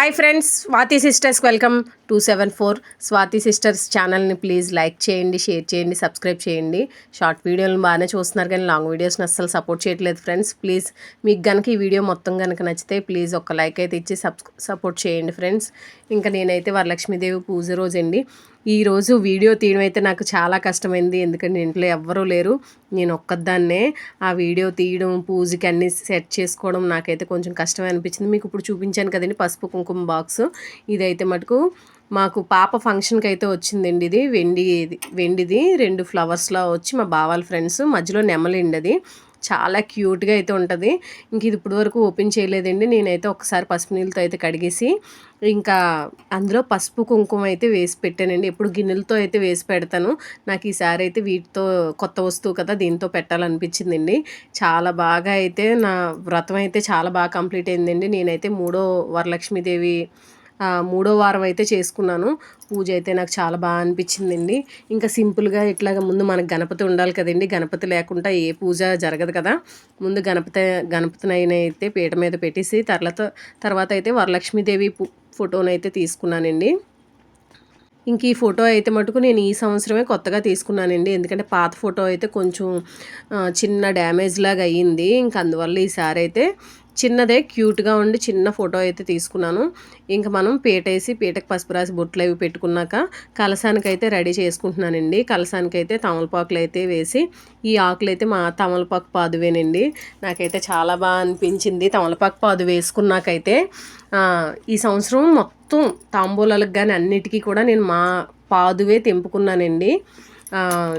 Hi friends Swathi sisters welcome to seven four Swathi sisters ఛానల్ని please like చేయండి share చేయండి subscribe చేయండి. Short వీడియోలు బాగానే చూస్తున్నారు కానీ లాంగ్ వీడియోస్ని అస్సలు సపోర్ట్ చేయట్లేదు ఫ్రెండ్స్ ప్లీజ్ మీకు కనుక ఈ వీడియో మొత్తం కనుక నచ్చితే ప్లీజ్ ఒక లైక్ అయితే ఇచ్చి సబ్ సపోర్ట్ చేయండి ఫ్రెండ్స్ ఇంకా నేనైతే వరలక్ష్మీదేవి పూజ రోజు అండి ఈరోజు వీడియో తీయడం అయితే నాకు చాలా కష్టమైంది. ఎందుకంటే ఇంట్లో ఎవ్వరూ లేరు. నేను ఒక్కదాన్నే ఆ వీడియో తీయడం పూజకి అన్ని సెట్ చేసుకోవడం నాకైతే కొంచెం కష్టమే అనిపించింది. మీకు ఇప్పుడు చూపించాను కదండి పసుపు కుంకుమ బాక్స్ ఇదైతే మటుకు మాకు పాప ఫంక్షన్కి అయితే వచ్చిందండి ఇది. వెండి వెండిది రెండు ఫ్లవర్స్లో వచ్చి మా బావాల ఫ్రెండ్స్ మధ్యలో నెమలిండి అది చాలా క్యూట్గా అయితే ఉంటుంది. ఇంక ఇది ఇప్పటి వరకు ఓపెన్ చేయలేదండి. నేనైతే ఒకసారి పసుపు నీళ్ళతో అయితే కడిగేసి ఇంకా అందులో పసుపు కుంకుమ అయితే వేసి పెట్టానండి. ఎప్పుడు గిన్నెలతో అయితే వేసి పెడతాను. నాకు ఈసారి అయితే వీటితో కొత్త వస్తువు కదా దీంతో పెట్టాలనిపించిందండి. చాలా బాగా అయితే నా వ్రతం అయితే చాలా బాగా కంప్లీట్ అయిందండి. నేనైతే మూడో వరలక్ష్మీదేవి మూడో వారం అయితే చేసుకున్నాను. పూజ అయితే నాకు చాలా బాగా అనిపించిందండి. ఇంకా సింపుల్గా ఇట్లాగ ముందు మనకు గణపతి ఉండాలి కదండి. గణపతి లేకుండా ఏ పూజ జరగదు కదా. ముందు గణపతి గణపతినైన అయితే పీట మీద పెట్టేసి తర్వాత తర్వాత అయితే వరలక్ష్మీదేవి ఫోటోనైతే అయితే తీసుకున్నానండి. ఇంక ఈ ఫోటో అయితే మటుకు నేను ఈ సంవత్సరమే కొత్తగా తీసుకున్నానండి. ఎందుకంటే పాత ఫోటో అయితే కొంచెం చిన్న డ్యామేజ్ లాగా అయ్యింది. ఇంక అందువల్ల ఈసారి అయితే చిన్నదే క్యూట్గా ఉండి చిన్న ఫోటో అయితే తీసుకున్నాను. ఇంకా మనం పీటేసి పీటకు పసుపు రాసి బొట్లు అవి పెట్టుకున్నాక కలసానికైతే రెడీ చేసుకుంటున్నానండి. కలసానికైతే తమలపాకులు అయితే వేసి ఈ ఆకులు అయితే మా తమలపాకు పాదువేనండి. నాకైతే చాలా బాగా అనిపించింది తమలపాకు పాదు వేసుకున్నాకైతే. ఈ సంవత్సరం మొత్తం తాంబూలాలకు కానీ అన్నిటికీ కూడా నేను మా పాదువే తెంపుకున్నానండి.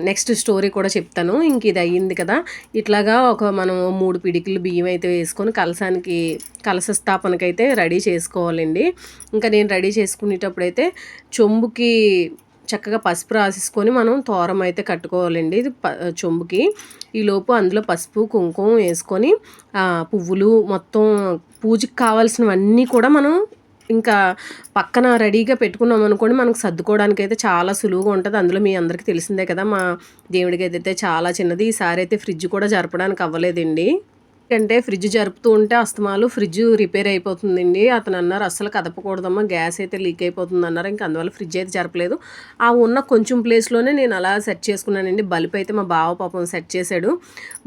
నెక్స్ట్ స్టోరీ కూడా చెప్తాను. ఇంక ఇది అయ్యింది కదా. ఇట్లాగా ఒక మనం మూడు పిడికిలు బియ్యం అయితే వేసుకొని కలసానికి కలస స్థాపనకి అయితే రెడీ చేసుకోవాలండి. ఇంకా నేను రెడీ చేసుకునేటప్పుడు అయితే చొంబుకి చక్కగా పసుపు రాసేసుకొని మనం తోరం అయితే కట్టుకోవాలండి ఇది ప చొంబుకి. ఈలోపు అందులో పసుపు కుంకుమ వేసుకొని పువ్వులు మొత్తం పూజకి కావాల్సినవన్నీ కూడా మనం ఇంకా పక్కన రెడీగా పెట్టుకున్నాం అనుకోండి మనకు సర్దుకోవడానికి అయితే చాలా సులువుగా ఉంటుంది. అందులో మీ అందరికీ తెలిసిందే కదా మా దేవుడికి అయితే చాలా చిన్నది. ఈసారి అయితే ఫ్రిడ్జ్ కూడా జరపడానికి అవ్వలేదండి. అంటే ఫ్రిడ్జ్ జరుపుతూ ఉంటే అస్తమాలు ఫ్రిడ్జ్ రిపేర్ అయిపోతుందండి. అతను అన్నారు అస్సలు కదపకూడదమ్మా గ్యాస్ అయితే లీక్ అయిపోతుంది అన్నారు. ఇంకా అందువల్ల ఫ్రిడ్జ్ అయితే జరపలేదు. ఆ ఉన్న కొంచెం ప్లేస్లోనే నేను అలా సెట్ చేసుకున్నానండి. బల్బ్ అయితే మా బావ పాపం సెట్ చేశాడు.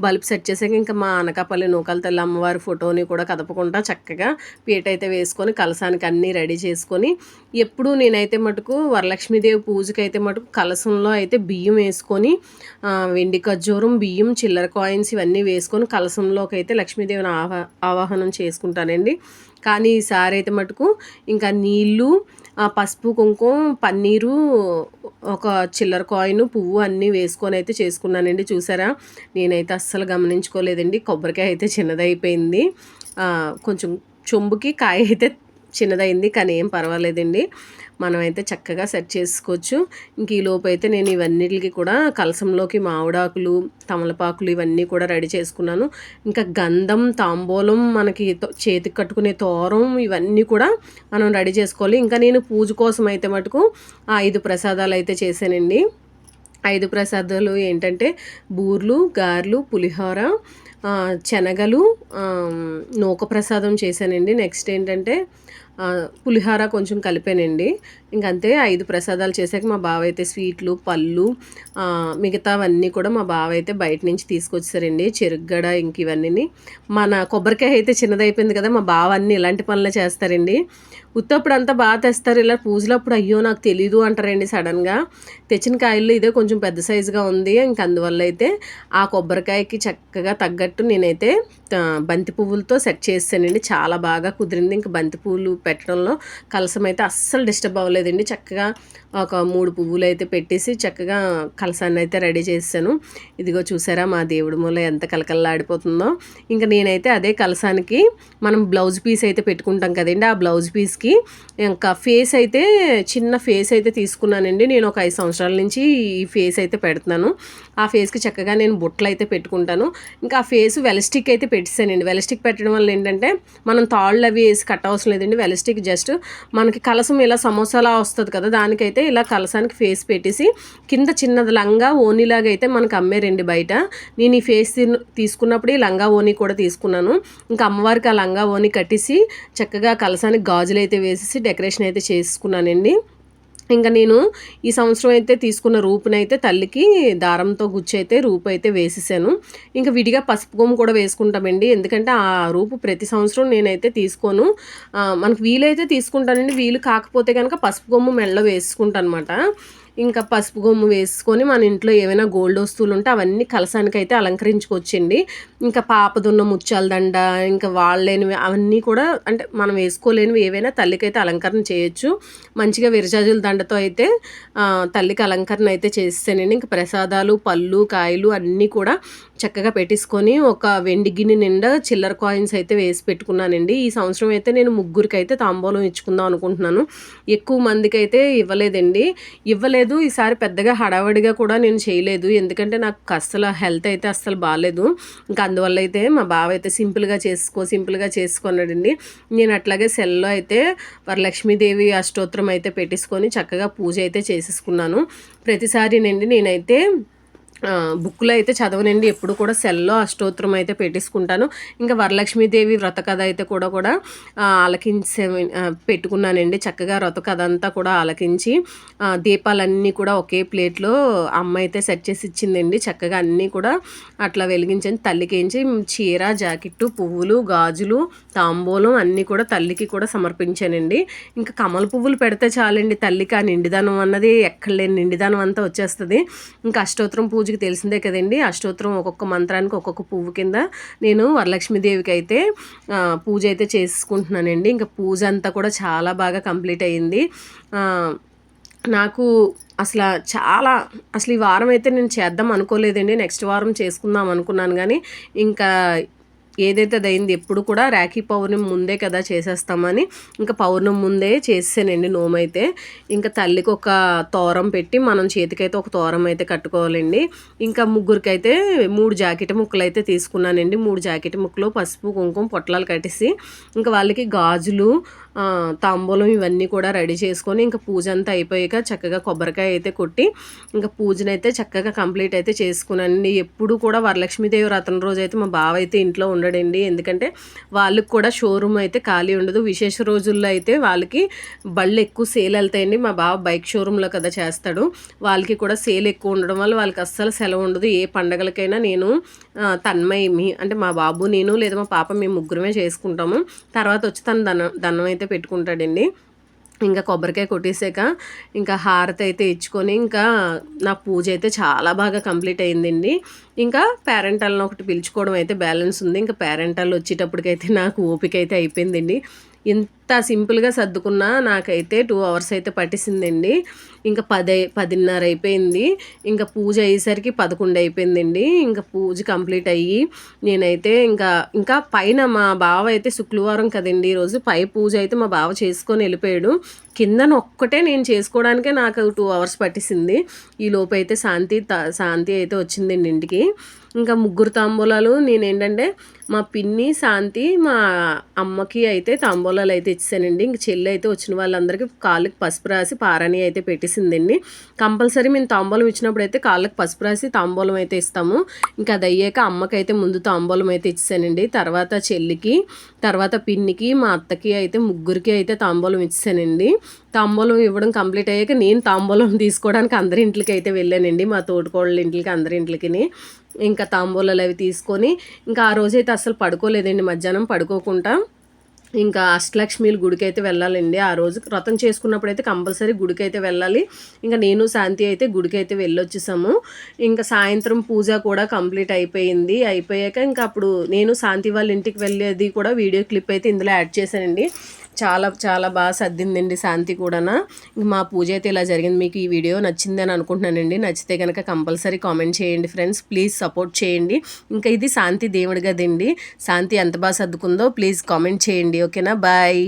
బల్బ్ సెట్ చేసాక ఇంకా మా అనకాపల్లి నూకల తల్లి అమ్మవారి ఫోటోని కూడా కదపకుండా చక్కగా పీట అయితే వేసుకొని కలసానికి అన్నీ రెడీ చేసుకొని ఎప్పుడు నేనైతే మటుకు వరలక్ష్మీదేవి పూజకి అయితే మటుకు కలసంలో అయితే బియ్యం వేసుకొని వెండి ఖర్జూరం బియ్యం చిల్లర కాయిన్స్ ఇవన్నీ వేసుకొని కలసంలోకి అయితే లక్ష్మీదేవిని ఆవా ఆవాహనం చేసుకుంటానండి. కానీ ఈసారి అయితే మటుకు ఇంకా నీళ్ళు పసుపు కుంకుమ పన్నీరు ఒక చిల్లర కాయిన్ పువ్వు అన్నీ వేసుకొని అయితే చేసుకున్నానండి. చూసారా? నేనైతే అస్సలు గమనించుకోలేదండి. కొబ్బరికాయ అయితే చిన్నదైపోయింది. కొంచెం చొంబుకి కాయ అయితే చిన్నదైంది కానీ ఏం పర్వాలేదండి. మనమైతే చక్కగా సెట్ చేసుకోవచ్చు. ఇంక ఈ లోపు అయితే నేను ఇవన్నిటికి కూడా కలసంలోకి మామిడాకులు తమలపాకులు ఇవన్నీ కూడా రెడీ చేసుకున్నాను. ఇంకా గంధం తాంబూలం మనకి చేతికి కట్టుకునే తోరం ఇవన్నీ కూడా మనం రెడీ చేసుకోవాలి. ఇంకా నేను పూజ కోసం అయితే మటుకు ఐదు ప్రసాదాలు అయితే చేశానండి. ఐదు ప్రసాదాలు ఏంటంటే బూర్లు గారెలు పులిహోర శనగలు నూక ప్రసాదం చేశానండి. నెక్స్ట్ ఏంటంటే పులిహార కొంచెం కలిపానండి. ఇంకంతే ఐదు ప్రసాదాలు చేశాక మా బావ అయితే స్వీట్లు పళ్ళు మిగతావన్నీ కూడా మా బావ అయితే బయట నుంచి తీసుకొచ్చారండి చెరుగ్గడ ఇంక ఇవన్నీ మన కొబ్బరికాయ అయితే చిన్నదైపోయింది కదా మా బావ అన్నీ ఇలాంటి పనులు చేస్తారండి. ఉత్తప్పుడు అంతా బాగా తెస్తారు. ఇలా పూజలు అప్పుడు అయ్యో నాకు తెలీదు అంటారండి సడన్గా. తెచ్చిన కాయల్లో ఇదే కొంచెం పెద్ద సైజుగా ఉంది. ఇంక అందువల్ల అయితే ఆ కొబ్బరికాయకి చక్కగా తగ్గట్టు నేనైతే బంతి పువ్వులతో సెట్ చేసానండి చాలా బాగా కుదిరింది. ఇంక బంతి పువ్వులు పెట్టడంలో కలసం అయితే అస్సలు డిస్టర్బ్ అవ్వలేదండి. చక్కగా ఒక మూడు పువ్వులు అయితే పెట్టేసి చక్కగా కలసాన్ని అయితే రెడీ చేశాను ఇదిగో చూసారా మా దేవుడి మూల ఎంత కలకల్లాడిపోతుందో ఇంకా నేనైతే అదే కలసానికి మనం బ్లౌజ్ పీస్ అయితే పెట్టుకుంటాం కదండి. ఆ బ్లౌజ్ పీస్కి ఇంకా ఫేస్ అయితే చిన్న ఫేస్ అయితే తీసుకున్నానండి. నేను ఒక ఐదు సంవత్సరాల నుంచి ఈ ఫేస్ అయితే పెడుతున్నాను. ఆ ఫేస్కి చక్కగా నేను బుట్టలు అయితే పెట్టుకుంటాను. ఇంకా ఆ ఫేస్ వెలస్టిక్ అయితే పెట్టేసానండి. వెలస్టిక్ పెట్టడం వల్ల ఏంటంటే మనం తాళ్ళు అవి వేసి కట్ అవసరం లేదండి. వెలస్టిక్ జస్ట్ మనకి కలసం ఇలా సమోసాలా వస్తుంది కదా దానికైతే ఇలా కలసానికి ఫేస్ పెట్టేసి కింద చిన్నది లంగా ఓనీలాగా అయితే మనకు అమ్మేరండి బయట. నేను ఈ ఫేస్ తీసుకున్నప్పుడు ఈ లంగా ఓనీ కూడా తీసుకున్నాను. ఇంకా అమ్మవారికి ఆ లంగా ఓనీ కట్టేసి చక్కగా కలసానికి గాజులు అయితే వేసేసి డెకరేషన్ అయితే చేసుకున్నానండి. ఇంకా నేను ఈ సంవత్సరం అయితే తీసుకున్న రూపునైతే తల్లికి దారంతో గుచ్చి అయితే రూపు అయితే వేసేసాను. ఇంకా విడిగా పసుపు కొమ్ము కూడా వేసుకుంటామండి. ఎందుకంటే ఆ రూపు ప్రతి సంవత్సరం నేనైతే తీసుకోను. మనకు వీలైతే తీసుకుంటానండి. వీలు కాకపోతే కనుక పసుపు కొమ్ము మెళ్ళ వేసుకుంటాను అనమాట ఇంకా పసుపు గొమ్ము వేసుకొని మన ఇంట్లో ఏమైనా గోల్డ్ వస్తువులు ఉంటే అవన్నీ కలసానికి అయితే అలంకరించుకొచ్చండి ఇంకా పాపదున్న ముత్యాల దండ ఇంకా వాళ్ళేనివి అవన్నీ కూడా అంటే మనం వేసుకోలేనివి ఏవైనా తల్లికైతే అలంకరణ చేయొచ్చు. మంచిగా విరజాజుల దండతో అయితే తల్లికి అలంకరణ అయితే చేస్తానండి ఇంకా ప్రసాదాలు పళ్ళు కాయలు అన్నీ కూడా చక్కగా పెట్టేసుకొని ఒక వెండి గిన్నె నిండా చిల్లర కాయిన్స్ అయితే వేసి పెట్టుకున్నానండి. ఈ సంవత్సరం అయితే నేను ముగ్గురికి అయితే తాంబూలం ఇచ్చుకుందాం అనుకుంటున్నాను. ఎక్కువ మందికి అయితే ఇవ్వలేదండి. ఇవ్వలేదు. ఈసారి పెద్దగా హడావడిగా కూడా నేను చేయలేదు. ఎందుకంటే నాకు అస్సలు హెల్త్ అయితే అస్సలు బాగాలేదు ఇంకా అందువల్ల అయితే మా బావ అయితే సింపుల్గా చేసుకో సింపుల్గా చేసుకున్నాడండి. నేను అట్లాగే సెల్లో అయితే వరలక్ష్మీదేవి అష్టోత్తరం అయితే పెట్టేసుకొని చక్కగా పూజ అయితే చేసేసుకున్నాను. ప్రతిసారి నేనైతే బుక్లో అయితే చదవనండి. ఎప్పుడు కూడా సెల్లో అష్టోత్తరం అయితే పెట్టేసుకుంటాను. ఇంకా వరలక్ష్మీదేవి వ్రత కథ అయితే కూడా కూడా ఆ, పెట్టుకున్నానండి. చక్కగా వ్రత కథ అంతా కూడా ఆలకించి దీపాలన్నీ కూడా ఒకే ప్లేట్లో అమ్మ అయితే సెట్ చేసి ఇచ్చిందండి. చక్కగా అన్నీ కూడా అట్లా వెలిగించండి తల్లికించి చీర జాకెట్టు పువ్వులు గాజులు తాంబూలం అన్నీ కూడా తల్లికి కూడా సమర్పించానండి. ఇంకా కమల పువ్వులు పెడితే చాలండి. తల్లికి ఆ నిండిదానం అన్నది ఎక్కడ లేని నిండిదానం అంతా వచ్చేస్తుంది. ఇంకా అష్టోత్తరం పూజకి తెలిసిందే కదండి. అష్టోత్తరం ఒక్కొక్క మంత్రానికి ఒక్కొక్క పువ్వు కింద నేను వరలక్ష్మీదేవికి అయితే పూజ అయితే చేసుకుంటున్నానండి. ఇంకా పూజ అంతా కూడా చాలా బాగా కంప్లీట్ అయ్యింది నాకు అసలు చాలా అసలు ఈ వారం అయితే నేను చేద్దాం అనుకోలేదండి. నెక్స్ట్ వారం చేసుకుందాం అనుకున్నాను కానీ ఇంకా ఏదైతే అది అయింది ఎప్పుడు కూడా రాఖీ పౌర్ణమి ముందే కదా చేసేస్తామని ఇంకా పౌర్ణమి ముందే చేసేసానండి నోమైతే. ఇంకా తల్లికి ఒక తోరం పెట్టి మనం చేతికైతే ఒక తోరం అయితే కట్టుకోవాలండి. ఇంకా ముగ్గురికైతే మూడు జాకెట్ ముక్కలు అయితే తీసుకున్నానండి. మూడు జాకెట్ ముక్కలు పసుపు కుంకుమ పొట్లాలు కట్టేసి ఇంకా వాళ్ళకి గాజులు తాంబూలం ఇవన్నీ కూడా రెడీ చేసుకొని ఇంకా పూజ అంతా అయిపోయాక చక్కగా కొబ్బరికాయ అయితే కొట్టి ఇంకా పూజనైతే చక్కగా కంప్లీట్ అయితే చేసుకున్నానండి. ఎప్పుడు కూడా వరలక్ష్మీదేవి రతన రోజు అయితే మా బావ అయితే ఇంట్లో ఉండడండి. ఎందుకంటే వాళ్ళకి కూడా షోరూమ్ అయితే ఖాళీ ఉండదు. విశేష రోజుల్లో అయితే వాళ్ళకి బళ్ళు ఎక్కువ సేల్ వెళ్తాయండి. మా బావ బైక్ షోరూంలో కదా చేస్తాడు. వాళ్ళకి కూడా సేల్ ఎక్కువ ఉండడం వల్ల వాళ్ళకి అస్సలు సెలవు ఉండదు. ఏ పండగలకైనా నేను ఆ, తన్మయి మీ అంటే మా బాబు నేను లేదా మా పాప మేము ముగ్గురమే చేసుకుంటాము. తర్వాత వచ్చి తను దనం దన్నం అయితే పెట్టుకుంటాడండి. ఇంకా కొబ్బరికాయ కొట్టేసాక ఇంకా హారతి అయితే ఇచ్చుకొని ఇంకా నా పూజ అయితే చాలా బాగా కంప్లీట్ అయిందండి. ఇంకా పేరెంటాలను ఒకటి పిలుచుకోవడం అయితే బ్యాలెన్స్ ఉంది. ఇంకా పేరెంటాలు వచ్చేటప్పటికైతే నాకు ఓపిక అయితే అయిపోయిందండి. ఇంత సింపుల్గా సర్దుకున్నా నాకైతే టూ అవర్స్ అయితే పట్టేసిందండి. ఇంకా పది పదిన్నర అయిపోయింది. ఇంకా పూజ అయ్యేసరికి పదకొండు అయిపోయిందండి. ఇంకా పూజ కంప్లీట్ అయ్యి నేనైతే ఇంకా ఇంకా పైన మా బావ అయితే శుక్రవారం కదండి ఈరోజు పై పూజ అయితే మా బావ చేసుకొని వెళ్ళిపోయాడు. కిందన ఒక్కటే నేను చేసుకోవడానికే నాకు టూ అవర్స్ పట్టేసింది. ఈ లోపు అయితే శాంతి శాంతి అయితే వచ్చిందండి ఇంటికి. ఇంకా ముగ్గురు తాంబూలాలు నేను ఏంటంటే మా పిన్ని శాంతి మా అమ్మకి అయితే తాంబూలాలు అయితే ఇచ్చానండి ఇంక చెల్లి అయితే వచ్చిన వాళ్ళందరికీ కాళ్ళకి పసుపు రాసి పారాణి అయితే పెట్టేసిందండి. కంపల్సరీ మేము తాంబూలం ఇచ్చినప్పుడు అయితే కాళ్ళకి పసుపు రాసి తాంబూలం అయితే ఇస్తాము. ఇంకా అది అయ్యాక అమ్మకైతే ముందు తాంబూలం అయితే ఇచ్చానండి తర్వాత చెల్లికి తర్వాత పిన్నికి మా అత్తకి అయితే ముగ్గురికి అయితే తాంబూలం ఇచ్చానండి తాంబూలం ఇవ్వడం కంప్లీట్ అయ్యాక నేను తాంబూలం తీసుకోవడానికి అందరి ఇంట్లకి అయితే వెళ్ళానండి. మా తోటికోళ్ళ ఇంట్లకి అందరి ఇంట్లకి ఇంకా తాంబూలాలు అవి తీసుకొని ఇంకా ఆ రోజైతే అసలు పడుకోలేదండి. మధ్యాహ్నం పడుకోకుండా ఇంకా అష్టలక్ష్మిల గుడికి అయితే వెళ్ళాలండి. ఆ రోజు వ్రతం చేసుకున్నప్పుడు అయితే కంపల్సరీ గుడికి అయితే వెళ్ళాలి. ఇంకా నేను శాంతి అయితే గుడికి అయితే వెళ్ళొచ్చేసాము. ఇంకా సాయంత్రం పూజ కూడా కంప్లీట్ అయిపోయింది. అయిపోయాక ఇంకా అప్పుడు నేను శాంతి వాళ్ళ ఇంటికి వెళ్ళేది కూడా వీడియో క్లిప్ అయితే ఇందులో యాడ్ చేశానండి. చాలా చాలా బాగా సర్దిందండి శాంతి కూడానా. మా పూజ అయితే ఇలా జరిగింది. మీకు ఈ వీడియో నచ్చిందని అనుకుంటున్నానండి. నచ్చితే కనుక కంపల్సరీ కామెంట్ చేయండి ఫ్రెండ్స్. ప్లీజ్ సపోర్ట్ చేయండి. ఇంకా ఇది శాంతి దేవుడి గదండి. శాంతి ఎంత బాగా సర్దుకుందో ప్లీజ్ కామెంట్ చేయండి. ఓకేనా? బాయ్.